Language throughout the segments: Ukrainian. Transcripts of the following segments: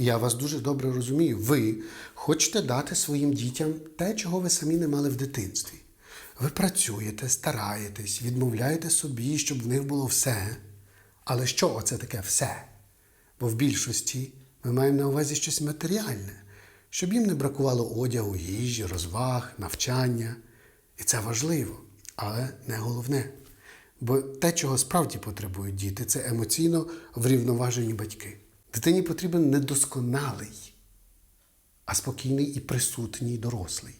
Я вас дуже добре розумію. Ви хочете дати своїм дітям те, чого ви самі не мали в дитинстві. Ви працюєте, стараєтесь, відмовляєте собі, щоб в них було все. Але що оце таке все? Бо в більшості ми маємо на увазі щось матеріальне, щоб їм не бракувало одягу, їжі, розваг, навчання. І це важливо, але не головне. Бо те, чого справді потребують діти, це емоційно врівноважені батьки. Дитині потрібен не досконалий, а спокійний і присутній дорослий.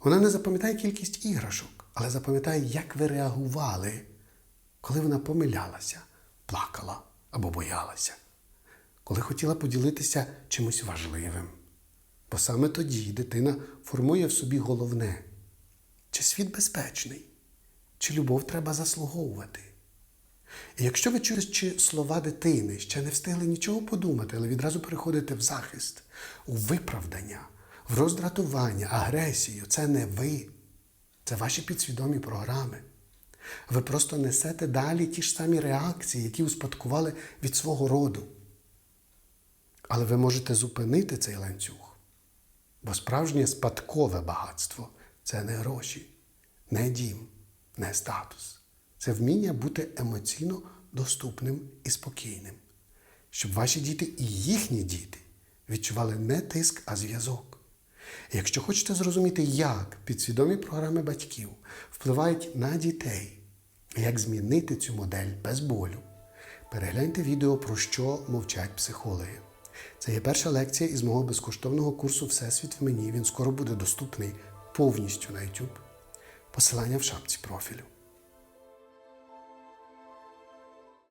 Вона не запам'ятає кількість іграшок, але запам'ятає, як ви реагували, коли вона помилялася, плакала або боялася, коли хотіла поділитися чимось важливим. Бо саме тоді дитина формує в собі головне, чи світ безпечний, чи любов треба заслуговувати. І якщо ви через слова дитини ще не встигли нічого подумати, але відразу переходите в захист, у виправдання, в роздратування, агресію, це не ви, це ваші підсвідомі програми. Ви просто несете далі ті ж самі реакції, які успадкували від свого роду. Але ви можете зупинити цей ланцюг. Бо справжнє спадкове багатство це не гроші, не дім, не статус. Це вміння бути емоційно доступним і спокійним, щоб ваші діти і їхні діти відчували не тиск, а зв'язок. Якщо хочете зрозуміти, як підсвідомі програми батьків впливають на дітей, як змінити цю модель без болю, перегляньте відео про що мовчать психологи. Це є перша лекція із мого безкоштовного курсу Всесвіт в мені. Він скоро буде доступний повністю на YouTube. Посилання в шапці профілю.